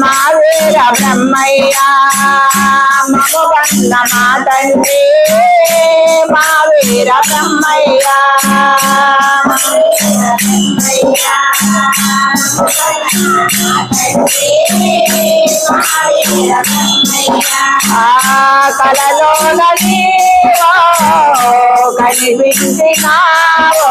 మా వీర బ్రహ్మయ్య మము బంద మా తండ్రి మా వీర బ్రహ్మయ్య ఆ కలలో నీవో కనిపించినావో.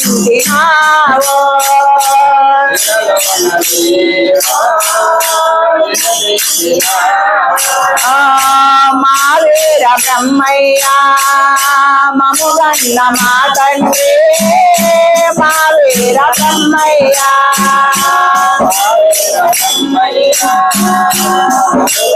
విలపించినావో ఆ మా వీర బ్రహ్మయ్యా మము మా తండ్రి మా వీర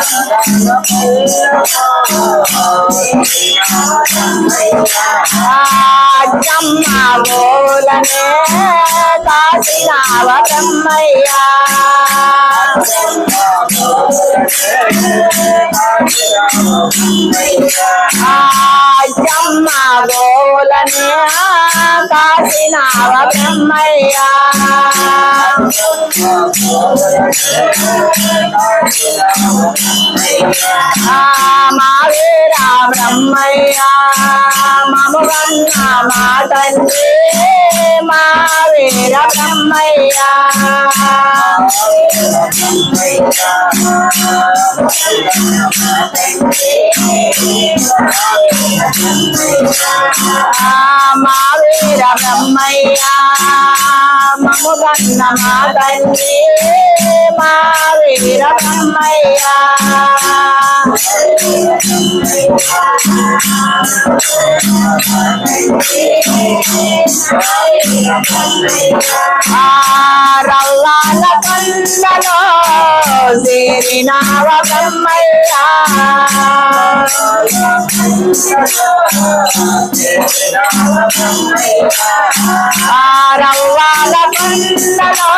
బనగాన పల్లెలో చేరినావ బ్రహ్మయ్య అచ్చమ్మ బోలనే కాసినావ బ్రహ్మయ్య. మావేరా బోలనే బ్రహ్మయ్య మా మము గన్న మా తండ్రి మా వీర బ్రహ్మయ్య మా బ్రహ్మయ్య. మము మా తల్లి మా వీర బ్రహ్మయ్య రల్లాల కళ్ళలో చేరినావ బ్రహ్మయ్య రవ్వాల కళ్ళలో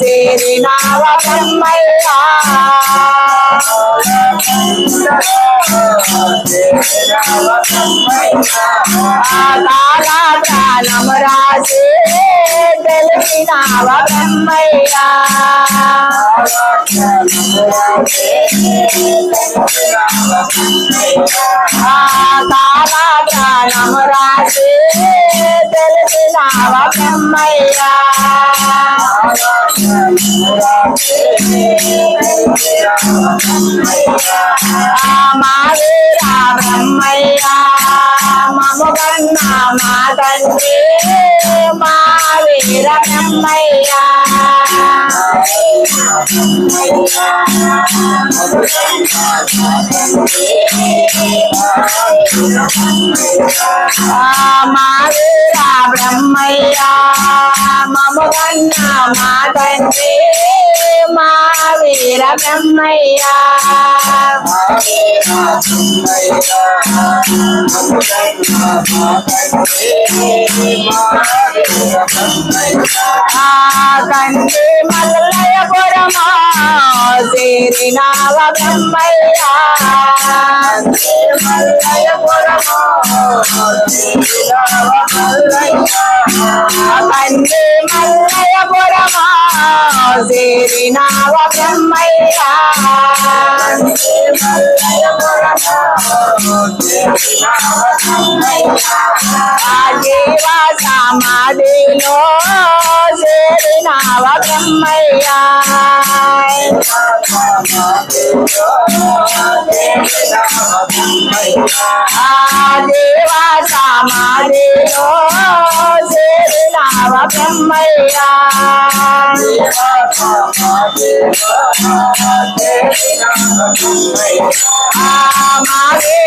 చేరినావ బ్రహ్మయ్య కాలా ప్రాణం రాసి తెలిసినావ? కాలా ప్రాణం రాసి తెలిసినావ బ్రహ్మయ్య. మా వీర బ్రహ్మయ్య మము గన్న మా తండ్రి మా వీర బ్రహ్మయ్య మము గన్న మా తండ్రి మా వీర బ్రహ్మయ్య ఆ కంటి మల్లయ పురమా చేరినావ బ్రహ్మయ్య మల్లయ పురమా కంటి మల్లయ పురమా చేరినావ బ్రహ్మయ్య ఆ సమాధిలో చేరినావ బ్రహ్మయ్యా ఆ జీవ సమాధిలో చేరినావ బ్రహ్మయ్యా ఆ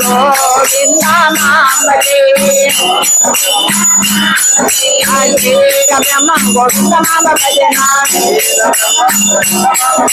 గోవింద మాంబదే అదే బ్రహ్మ గోవింద మాంబ భజన